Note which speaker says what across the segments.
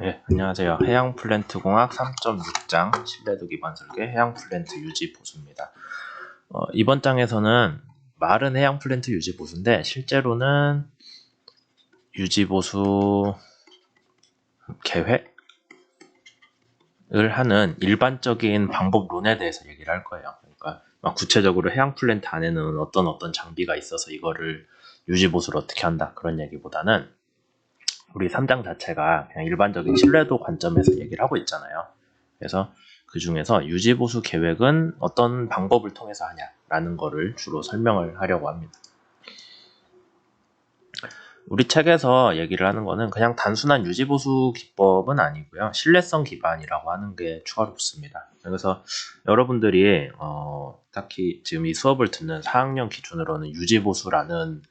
Speaker 1: 네, 안녕하세요. 해양 플랜트 공학 3.6장 신뢰도 기반 설계 해양 플랜트 유지 보수입니다. 어, 이번 장에서는 말은 해양 플랜트 유지 보수인데 실제로는 유지 보수 계획을 하는 일반적인 방법론에 대해서 얘기를 할 거예요. 그러니까 막 구체적으로 해양 플랜트 안에는 어떤 어떤 장비가 있어서 이거를 유지 보수를 어떻게 한다 그런 얘기보다는 우리 3장 자체가 그냥 일반적인 신뢰도 관점에서 얘기를 하고 있잖아요. 그래서 그 중에서 유지보수 계획은 어떤 방법을 통해서 하냐라는 거를 주로 설명을 하려고 합니다. 우리 책에서 얘기를 하는 거는 그냥 단순한 유지보수 기법은 아니고요. 신뢰성 기반이라고 하는 게 추가로 붙습니다. 그래서 여러분들이 어, 딱히 지금 이 수업을 듣는 4학년 기준으로는 유지보수라는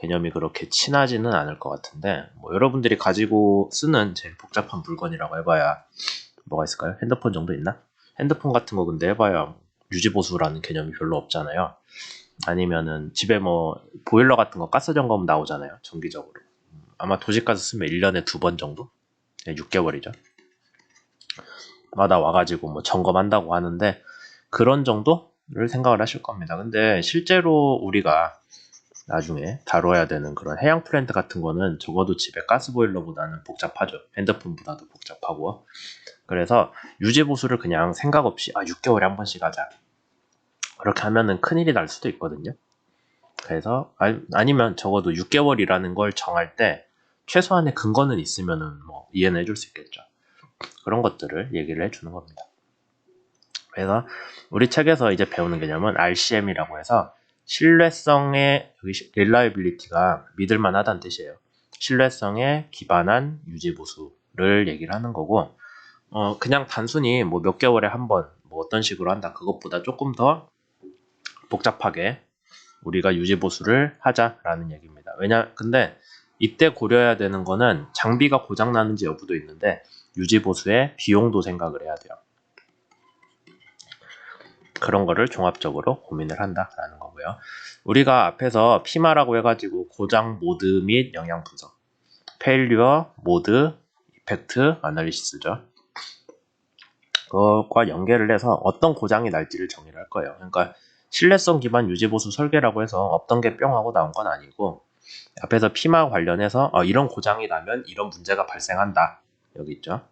Speaker 1: 개념이 그렇게 친하지는 않을 것 같은데 뭐 여러분들이 가지고 쓰는 제일 복잡한 물건이라고 해봐야 뭐가 있을까요? 핸드폰 정도 있나? 핸드폰 같은 거 근데 해봐야 유지보수라는 개념이 별로 없잖아요. 아니면은 집에 뭐 보일러 같은 거 가스 점검 나오잖아요. 정기적으로. 아마 도시가스 쓰면 1년에 두 번 정도? 6개월이죠. 마다 와가지고 뭐 점검한다고 하는데 그런 정도를 생각을 하실 겁니다. 근데 실제로 우리가 나중에 다뤄야 되는 그런 해양 플랜트 같은 거는 적어도 집에 가스 보일러보다는 복잡하죠. 핸드폰보다도 복잡하고. 그래서 유지 보수를 그냥 생각 없이 아 6개월에 한 번씩 하자. 그렇게 하면은 큰일이 날 수도 있거든요. 그래서 아니, 면 적어도 6개월이라는 걸 정할 때 최소한의 근거는 있으면은 뭐 이해는 해줄 수 있겠죠. 그런 것들을 얘기를 해주는 겁니다. 그래서 우리 책에서 이제 배우는 개념은 RCM이라고 해서 신뢰성의 여기 reliability가 믿을만 하다는 뜻이에요. 신뢰성에 기반한 유지 보수를 얘기를 하는 거고 어 그냥 단순히 뭐 몇 개월에 한 번 뭐 어떤 식으로 한다 그것보다 조금 더 복잡하게 우리가 유지 보수를 하자라는 얘기입니다. 왜냐 근데 이때 고려해야 되는 거는 장비가 고장 나는지 여부도 있는데 유지 보수의 비용도 생각을 해야 돼요. 그런 거를 종합적으로 고민을 한다라는 거고요. 우리가 앞에서 피마라고 해가지고 고장 모드 및 영향 분석, 페일리어 모드 이펙트 아날리시스죠. 그것과 연계를 해서 어떤 고장이 날지를 정의를 할 거예요. 그러니까 신뢰성 기반 유지 보수 설계라고 해서 없던 게 뿅 하고 나온 건 아니고 앞에서 피마 관련해서 어, 이런 고장이 나면 이런 문제가 발생한다. 여기 있죠.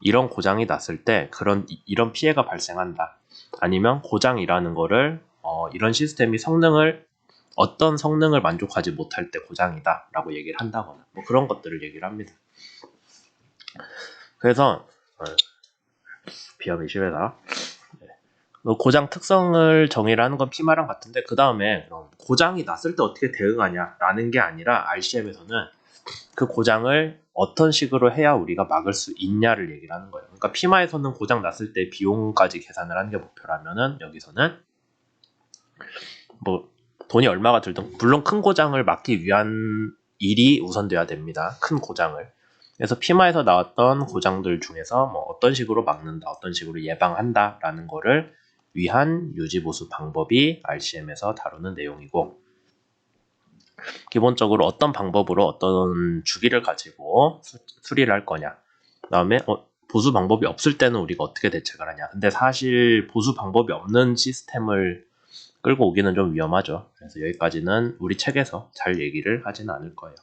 Speaker 1: 이런 고장이 났을 때 그런 이런 피해가 발생한다. 아니면 고장이라는 거를 어, 이런 시스템이 성능을 어떤 성능을 만족하지 못할 때 고장이다 라고 얘기를 한다거나 뭐 그런 것들을 얘기를 합니다. 그래서 어, 비염이 심해서 네. 뭐 고장 특성을 정의를 하는 건 피마랑 같은데 그 다음에 고장이 났을 때 어떻게 대응하냐 라는 게 아니라 RCM에서는 그 고장을 어떤 식으로 해야 우리가 막을 수 있냐를 얘기를 하는 거예요. 그러니까 피마에서는 고장 났을 때 비용까지 계산을 하는 게 목표라면은 여기서는 뭐 돈이 얼마가 들든 물론 큰 고장을 막기 위한 일이 우선돼야 됩니다. 큰 고장을. 그래서 피마에서 나왔던 고장들 중에서 뭐 어떤 식으로 막는다, 어떤 식으로 예방한다라는 거를 위한 유지 보수 방법이 RCM에서 다루는 내용이고 기본적으로 어떤 방법으로 어떤 주기를 가지고 수, 리를 할 거냐. 그 다음에 어, 보수 방법이 없을 때는 우리가 어떻게 대책을 하냐. 근데 사실 보수 방법이 없는 시스템을 끌고 오기는 좀 위험하죠. 그래서 여기까지는 우리 책에서 잘 얘기를 하지는 않을 거예요.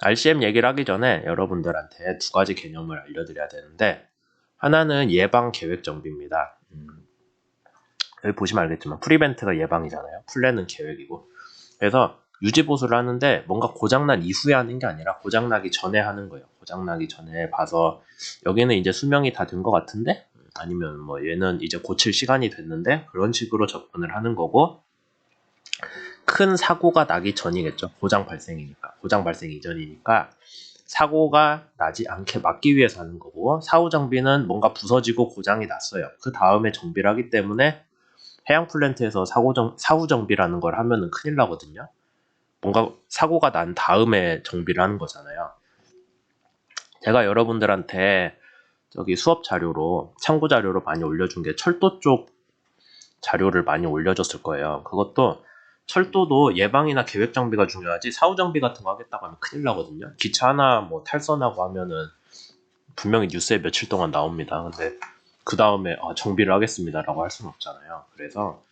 Speaker 1: RCM 얘기를 하기 전에 여러분들한테 두 가지 개념을 알려드려야 되는데 하나는 예방 계획 정비입니다. 음, 여기 보시면 알겠지만 프리벤트가 예방이잖아요. 플랜은 계획이고 그래서 유지 보수를 하는데 뭔가 고장난 이후에 하는 게 아니라 고장나기 전에 하는 거예요. 고장나기 전에 봐서 여기는 이제 수명이 다 된 것 같은데 아니면 뭐 얘는 이제 고칠 시간이 됐는데 그런 식으로 접근을 하는 거고 큰 사고가 나기 전이겠죠. 고장 발생이니까. 고장 발생 이전이니까 사고가 나지 않게 막기 위해서 하는 거고 사후 정비는 뭔가 부서지고 고장이 났어요. 그 다음에 정비를 하기 때문에 해양 플랜트에서 사고 정, 사후 정비라는 걸 하면은 큰일 나거든요. 뭔가 사고가 난 다음에 정비를 하는 거잖아요. 제가 여러분들한테 저기 수업 자료로 참고 자료로 많이 올려준 게 철도 쪽 자료를 많이 올려줬을 거예요. 그것도 철도도 예방이나 계획 정비가 중요하지 사후 정비 같은 거 하겠다고 하면 큰일 나거든요. 기차 하나 뭐 탈선하고 하면은 분명히 뉴스에 며칠 동안 나옵니다. 근데 그 다음에 아, 정비를 하겠습니다라고 할 수는 없잖아요. 그래서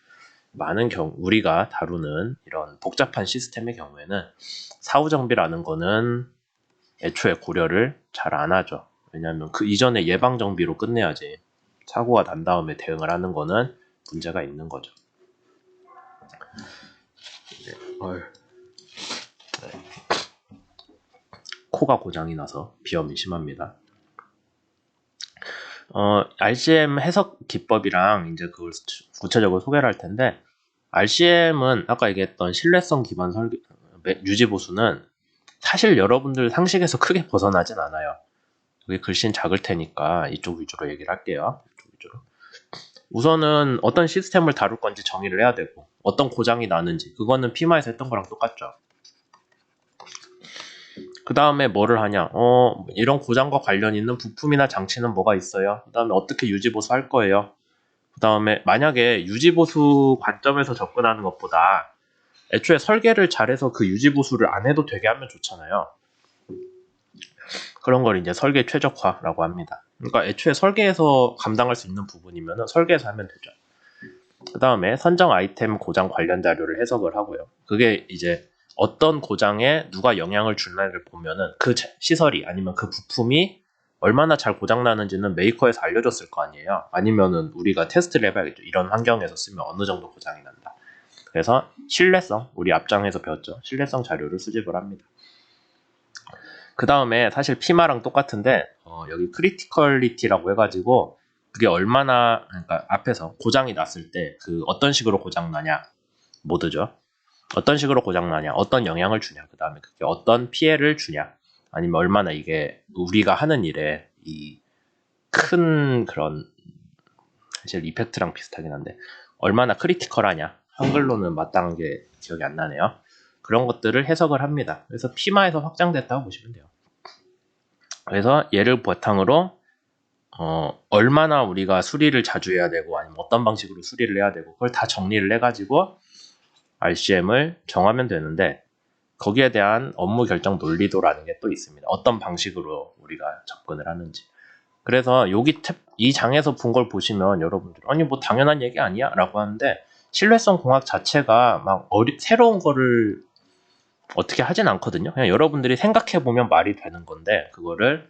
Speaker 1: 많은 경우 우리가 다루는 이런 복잡한 시스템의 경우에는 사후 정비라는 거는 애초에 고려를 잘 안 하죠. 왜냐하면 그 이전에 예방 정비로 끝내야지 사고가 난 다음에 대응을 하는 거는 문제가 있는 거죠. 네. 네. 코가 고장이 나서 비염이 심합니다. 어, RCM 해석 기법이랑 이제 그걸 수- 구체적으로 소개를 할 텐데, RCM은 아까 얘기했던 신뢰성 기반 설계, 매- 유지 보수는 사실 여러분들 상식에서 크게 벗어나진 않아요. 여기 글씨는 작을 테니까 이쪽 위주로 얘기를 할게요. 이쪽 위주로. 우선은 어떤 시스템을 다룰 건지 정의를 해야 되고, 어떤 고장이 나는지, 그거는 피마에서 했던 거랑 똑같죠. 그 다음에 뭐를 하냐? 어, 이런 고장과 관련 있는 부품이나 장치는 뭐가 있어요? 그 다음에 어떻게 유지보수 할 거예요? 그 다음에 만약에 유지보수 관점에서 접근하는 것보다 애초에 설계를 잘해서 그 유지보수를 안 해도 되게 하면 좋잖아요. 그런 걸 이제 설계 최적화라고 합니다. 그러니까 애초에 설계에서 감당할 수 있는 부분이면 설계에서 하면 되죠. 그 다음에 선정 아이템 고장 관련 자료를 해석을 하고요. 그게 이제 어떤 고장에 누가 영향을 주나를 보면은 그 자- 시설이 아니면 그 부품이 얼마나 잘 고장 나는지는 메이커에서 알려줬을 거 아니에요. 아니면은 우리가 테스트를 해봐야겠죠. 이런 환경에서 쓰면 어느 정도 고장이 난다. 그래서 신뢰성, 우리 앞장에서 배웠죠. 신뢰성 자료를 수집을 합니다. 그 다음에 사실 피마랑 똑같은데 어, 여기 크리티컬리티라고 해가지고 그게 얼마나 그러니까 앞에서 고장이 났을 때 그 어떤 식으로 고장 나냐 모드죠. 어떤 식으로 고장 나냐, 어떤 영향을 주냐, 그 다음에 그게 어떤 피해를 주냐, 아니면 얼마나 이게 우리가 하는 일에 이 큰 그런 사실 이펙트랑 비슷하긴 한데 얼마나 크리티컬하냐, 한글로는 마땅한 게 기억이 안 나네요. 그런 것들을 해석을 합니다. 그래서 피마에서 확장됐다고 보시면 돼요. 그래서 얘를 바탕으로 어, 얼마나 우리가 수리를 자주 해야 되고 아니면 어떤 방식으로 수리를 해야 되고 그걸 다 정리를 해가지고 RCM을 정하면 되는데 거기에 대한 업무 결정 논리도라는 게 또 있습니다. 어떤 방식으로 우리가 접근을 하는지. 그래서 여기 탭, 이 장에서 본 걸 보시면 여러분들 아니 뭐 당연한 얘기 아니야? 라고 하는데 신뢰성 공학 자체가 막 어리, 새로운 거를 어떻게 하진 않거든요. 그냥 여러분들이 생각해 보면 말이 되는 건데 그거를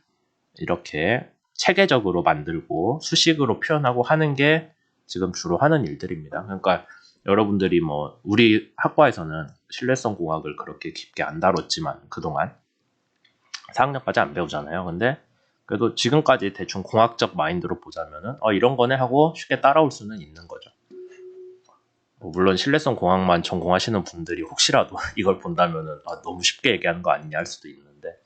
Speaker 1: 이렇게 체계적으로 만들고 수식으로 표현하고 하는 게 지금 주로 하는 일들입니다. 그러니까 여러분들이 뭐 우리 학과에서는 신뢰성 공학을 그렇게 깊게 안 다뤘지만 그동안 4학년까지 안 배우잖아요. 근데 그래도 지금까지 대충 공학적 마인드로 보자면은 어 이런 거네 하고 쉽게 따라올 수는 있는 거죠. 뭐 물론 신뢰성 공학만 전공하시는 분들이 혹시라도 이걸 본다면은 아, 너무 쉽게 얘기하는 거 아니냐 할 수도 있는데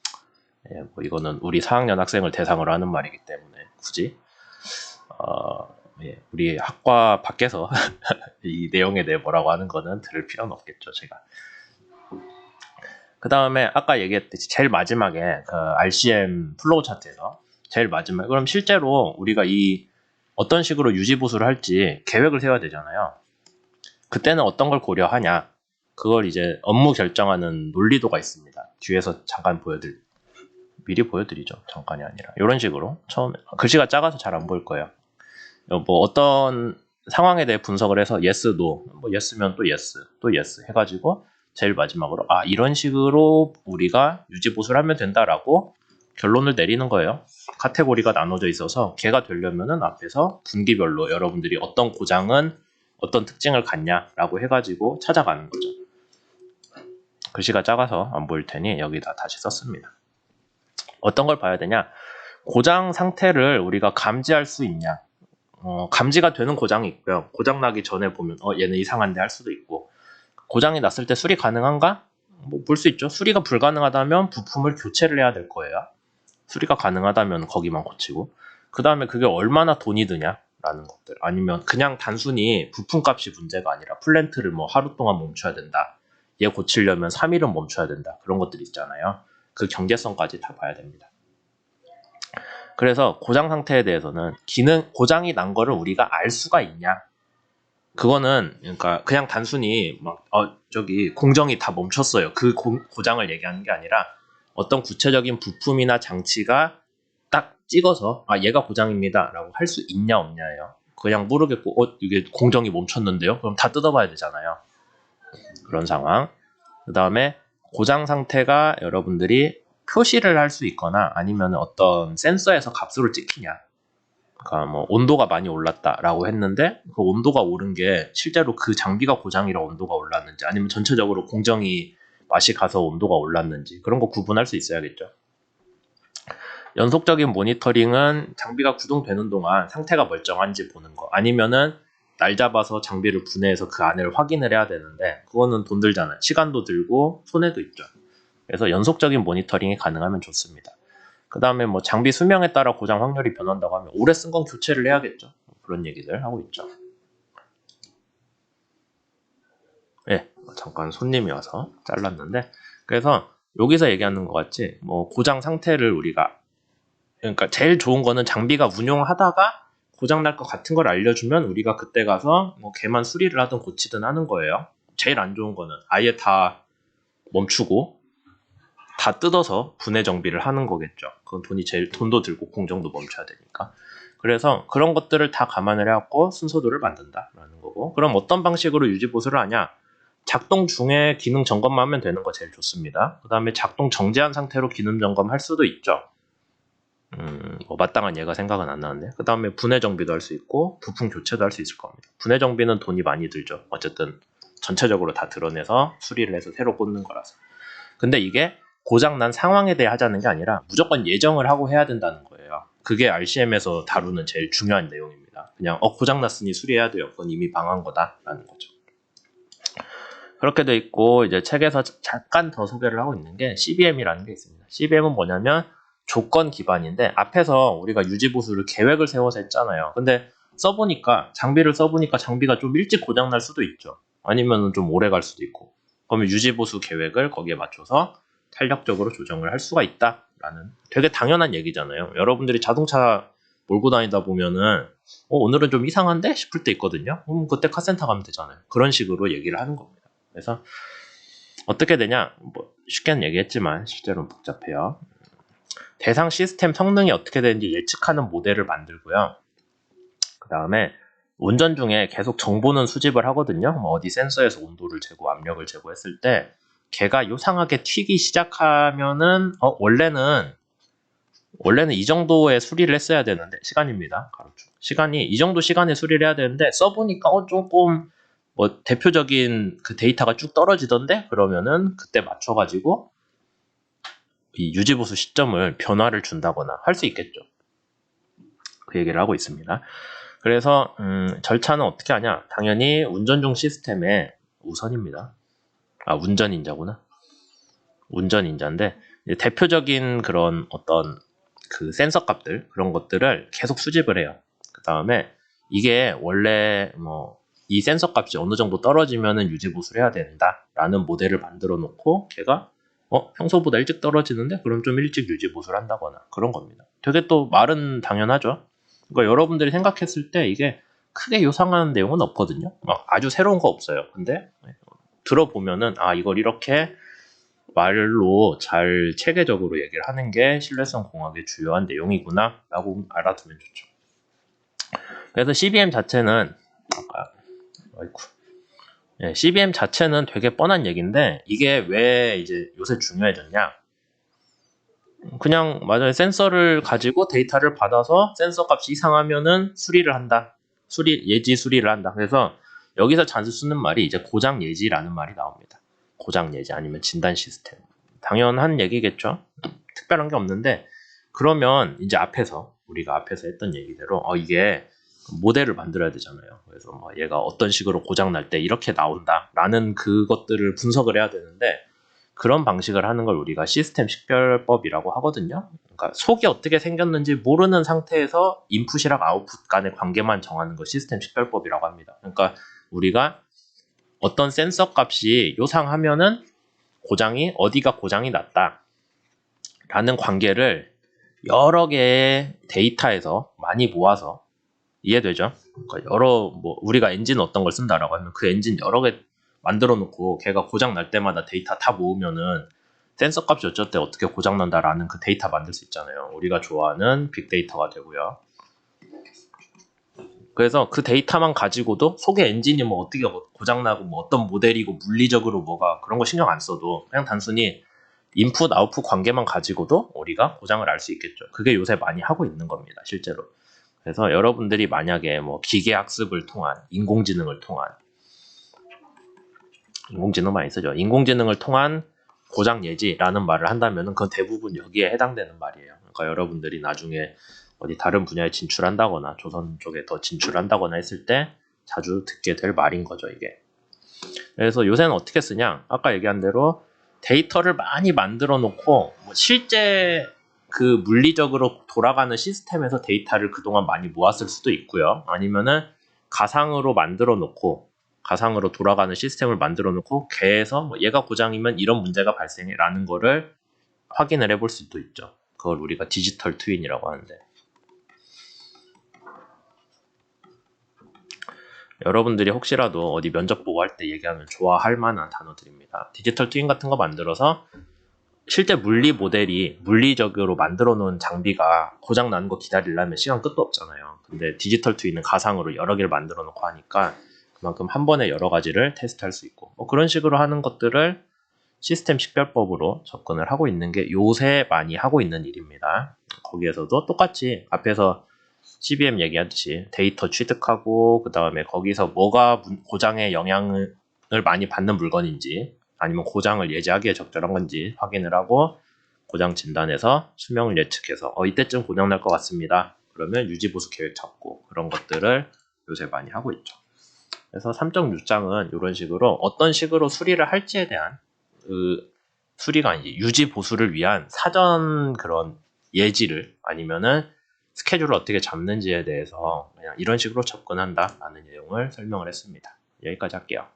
Speaker 1: 예, 뭐 이거는 우리 4학년 학생을 대상으로 하는 말이기 때문에 굳이 어, 예, 우리 학과 밖에서 이 내용에 대해 뭐라고 하는 거는 들을 필요는 없겠죠, 제가. 그 다음에 아까 얘기했듯이 제일 마지막에 그 RCM 플로우 차트에서 제일 마지막에 그럼 실제로 우리가 이 어떤 식으로 유지 보수를 할지 계획을 세워야 되잖아요. 그때는 어떤 걸 고려하냐? 그걸 이제 업무 결정하는 논리도가 있습니다. 뒤에서 잠깐 보여드릴 미리 보여드리죠. 잠깐이 아니라 이런 식으로 처음에 글씨가 작아서 잘 안 보일 거예요. 뭐 어떤 상황에 대해 분석을 해서 yes, no, 뭐 yes면 또 yes, 또 yes 해가지고 제일 마지막으로 아 이런 식으로 우리가 유지 보수를 하면 된다라고 결론을 내리는 거예요. 카테고리가 나눠져 있어서 걔가 되려면은 앞에서 분기별로 여러분들이 어떤 고장은 어떤 특징을 갖냐라고 해가지고 찾아가는 거죠. 글씨가 작아서 안 보일 테니 여기다 다시 썼습니다. 어떤 걸 봐야 되냐? 고장 상태를 우리가 감지할 수 있냐? 어, 감지가 되는 고장이 있고요. 고장 나기 전에 보면 어 얘는 이상한데 할 수도 있고 고장이 났을 때 수리 가능한가? 뭐 볼 수 있죠. 수리가 불가능하다면 부품을 교체를 해야 될 거예요. 수리가 가능하다면 거기만 고치고 그 다음에 그게 얼마나 돈이 드냐라는 것들 아니면 그냥 단순히 부품 값이 문제가 아니라 플랜트를 뭐 하루 동안 멈춰야 된다. 얘 고치려면 3일은 멈춰야 된다. 그런 것들 있잖아요. 그 경제성까지 다 봐야 됩니다. 그래서 고장 상태에 대해서는 기능 고장이 난 거를 우리가 알 수가 있냐? 그거는 그러니까 그냥 단순히 막 어, 저기 공정이 다 멈췄어요. 그 고, 고장을 얘기하는 게 아니라 어떤 구체적인 부품이나 장치가 딱 찍어서 아 얘가 고장입니다라고 할 수 있냐 없냐예요. 그냥 모르겠고 어 이게 공정이 멈췄는데요. 그럼 다 뜯어봐야 되잖아요. 그런 상황. 그 다음에 고장 상태가 여러분들이 표시를 할 수 있거나 아니면 어떤 센서에서 값으로 찍히냐. 그러니까 뭐 온도가 많이 올랐다라고 했는데 그 온도가 오른 게 실제로 그 장비가 고장이라 온도가 올랐는지 아니면 전체적으로 공정이 맛이 가서 온도가 올랐는지 그런 거 구분할 수 있어야겠죠. 연속적인 모니터링은 장비가 구동되는 동안 상태가 멀쩡한지 보는 거 아니면은 날 잡아서 장비를 분해해서 그 안을 확인을 해야 되는데 그거는 돈 들잖아요. 시간도 들고 손해도 있죠. 그래서 연속적인 모니터링이 가능하면 좋습니다. 그 다음에 뭐 장비 수명에 따라 고장 확률이 변한다고 하면 오래 쓴 건 교체를 해야겠죠. 그런 얘기들 하고 있죠. 예, 잠깐 손님이 와서 잘랐는데 그래서 여기서 얘기하는 것 같지 뭐 고장 상태를 우리가 그러니까 제일 좋은 거는 장비가 운용하다가 고장 날 것 같은 걸 알려주면 우리가 그때 가서 뭐 걔만 수리를 하든 고치든 하는 거예요. 제일 안 좋은 거는 아예 다 멈추고 다 뜯어서 분해 정비를 하는 거겠죠. 그건 돈이 제일 돈도 들고 공정도 멈춰야 되니까. 그래서 그런 것들을 다 감안을 해갖고 순서도를 만든다라는 거고. 그럼 어떤 방식으로 유지 보수를 하냐? 작동 중에 기능 점검만 하면 되는 거 제일 좋습니다. 그 다음에 작동 정지한 상태로 기능 점검할 수도 있죠. 음, 뭐 마땅한 예가 생각은 안 나는데. 그 다음에 분해 정비도 할 수 있고 부품 교체도 할 수 있을 겁니다. 분해 정비는 돈이 많이 들죠. 어쨌든 전체적으로 다 드러내서 수리를 해서 새로 꽂는 거라서. 근데 이게 고장난 상황에 대해 하자는 게 아니라 무조건 예정을 하고 해야 된다는 거예요. 그게 RCM에서 다루는 제일 중요한 내용입니다. 그냥 어 고장났으니 수리해야 돼요. 그건 이미 방한 거다라는 거죠. 그렇게 돼 있고 이제 책에서 잠깐 더 소개를 하고 있는 게 CBM이라는 게 있습니다. CBM은 뭐냐면 조건 기반인데 앞에서 우리가 유지 보수를 계획을 세워서 했잖아요. 근데 써보니까 장비를 써보니까 장비가 좀 일찍 고장 날 수도 있죠. 아니면 좀 오래 갈 수도 있고. 그러면 유지 보수 계획을 거기에 맞춰서 탄력적으로 조정을 할 수가 있다라는 되게 당연한 얘기잖아요. 여러분들이 자동차 몰고 다니다 보면은 어, 오늘은 좀 이상한데 싶을 때 있거든요. 그럼 그때 카센터 가면 되잖아요. 그런 식으로 얘기를 하는 겁니다. 그래서 어떻게 되냐? 뭐 쉽게는 얘기했지만 실제로는 복잡해요. 대상 시스템 성능이 어떻게 되는지 예측하는 모델을 만들고요. 그 다음에 운전 중에 계속 정보는 수집을 하거든요. 뭐 어디 센서에서 온도를 재고 압력을 재고했을 때 걔가 요상하게 튀기 시작하면은 어 원래는 원래는 이 정도의 수리를 했어야 되는데 시간입니다. 가로축. 시간이 이 정도 시간에 수리를 해야 되는데 써보니까 어 조금 뭐 대표적인 그 데이터가 쭉 떨어지던데 그러면은 그때 맞춰가지고 이 유지보수 시점을 변화를 준다거나 할 수 있겠죠. 그 얘기를 하고 있습니다. 그래서 음, 절차는 어떻게 하냐? 당연히 운전 중 시스템의 우선입니다. 아 운전인자구나. 운전인자인데 대표적인 그런 어떤 그 센서 값들 그런 것들을 계속 수집을 해요. 그 다음에 이게 원래 뭐 이 센서 값이 어느 정도 떨어지면은 유지 보수를 해야 된다라는 모델을 만들어 놓고 걔가 어 평소보다 일찍 떨어지는데 그럼 좀 일찍 유지 보수를 한다거나 그런 겁니다. 되게 또 말은 당연하죠. 그러니까 여러분들이 생각했을 때 이게 크게 요상한 내용은 없거든요. 막 아주 새로운 거 없어요. 근데 들어보면은 아 이걸 이렇게 말로 잘 체계적으로 얘기를 하는 게 신뢰성 공학의 주요한 내용이구나 라고 알아두면 좋죠. 그래서 CBM 자체는 아까 아이쿠 예, CBM 자체는 되게 뻔한 얘기인데 이게 왜 이제 요새 중요해졌냐? 그냥 맞아요. 센서를 가지고 데이터를 받아서 센서 값이 이상하면은 수리를 한다. 수리 예지 수리를 한다. 그래서 여기서 자주 쓰는 말이 이제 고장 예지라는 말이 나옵니다. 고장 예지 아니면 진단 시스템. 당연한 얘기겠죠. 특별한 게 없는데 그러면 이제 앞에서 우리가 앞에서 했던 얘기대로 어 이게 모델을 만들어야 되잖아요. 그래서 뭐 얘가 어떤 식으로 고장 날 때 이렇게 나온다라는 그것들을 분석을 해야 되는데 그런 방식을 하는 걸 우리가 시스템 식별법이라고 하거든요. 그러니까 속이 어떻게 생겼는지 모르는 상태에서 인풋이랑 아웃풋 간의 관계만 정하는 걸 시스템 식별법이라고 합니다. 그러니까 우리가 어떤 센서 값이 요상하면은 고장이 어디가 고장이 났다 라는 관계를 여러 개의 데이터에서 많이 모아서 이해되죠? 그러니까 여러 뭐 우리가 엔진 어떤 걸 쓴다라고 하면 그 엔진 여러 개 만들어 놓고 걔가 고장 날 때마다 데이터 다 모으면은 센서 값이 어쩔 때 어떻게 고장 난다라는 그 데이터 만들 수 있잖아요. 우리가 좋아하는 빅데이터가 되고요. 그래서 그 데이터만 가지고도 속에 엔진이 뭐 어떻게 고장 나고 뭐 어떤 모델이고 물리적으로 뭐가 그런 거 신경 안 써도 그냥 단순히 인풋 아웃풋 관계만 가지고도 우리가 고장을 알 수 있겠죠. 그게 요새 많이 하고 있는 겁니다. 실제로. 그래서 여러분들이 만약에 뭐 기계 학습을 통한 인공지능을 통한 인공지능 많이 쓰죠. 인공지능을 통한 고장 예지라는 말을 한다면은 그건 대부분 여기에 해당되는 말이에요. 그러니까 여러분들이 나중에 어디 다른 분야에 진출한다거나 조선 쪽에 더 진출한다거나 했을 때 자주 듣게 될 말인 거죠, 이게. 그래서 요새는 어떻게 쓰냐? 아까 얘기한 대로 데이터를 많이 만들어 놓고 뭐 실제 그 물리적으로 돌아가는 시스템에서 데이터를 그동안 많이 모았을 수도 있고요. 아니면은 가상으로 만들어 놓고 가상으로 돌아가는 시스템을 만들어 놓고 걔에서 뭐 얘가 고장이면 이런 문제가 발생해라는 거를 확인을 해볼 수도 있죠. 그걸 우리가 디지털 트윈이라고 하는데 여러분들이 혹시라도 어디 면접 보고 할 때 얘기하면 좋아할 만한 단어들입니다. 디지털 트윈 같은 거 만들어서 실제 물리 모델이 물리적으로 만들어 놓은 장비가 고장 나는 거 기다리려면 시간 끝도 없잖아요. 근데 디지털 트윈은 가상으로 여러 개를 만들어 놓고 하니까 그만큼 한 번에 여러 가지를 테스트할 수 있고 뭐 그런 식으로 하는 것들을 시스템 식별법으로 접근을 하고 있는 게 요새 많이 하고 있는 일입니다. 거기에서도 똑같이 앞에서 CBM 얘기하듯이 데이터 취득하고 그 다음에 거기서 뭐가 문- 고장의 영향을 많이 받는 물건인지 아니면 고장을 예지하기에 적절한 건지 확인을 하고 고장 진단해서 수명을 예측해서 어 이때쯤 고장 날 것 같습니다. 그러면 유지 보수 계획 잡고 그런 것들을 요새 많이 하고 있죠. 그래서 3.6장은 이런 식으로 어떤 식으로 수리를 할지에 대한 그 수리가 아니지 유지 보수를 위한 사전 그런 예지를 아니면은 스케줄을 어떻게 잡는지에 대해서 그냥 이런 식으로 접근한다라는 내용을 설명을 했습니다. 여기까지 할게요.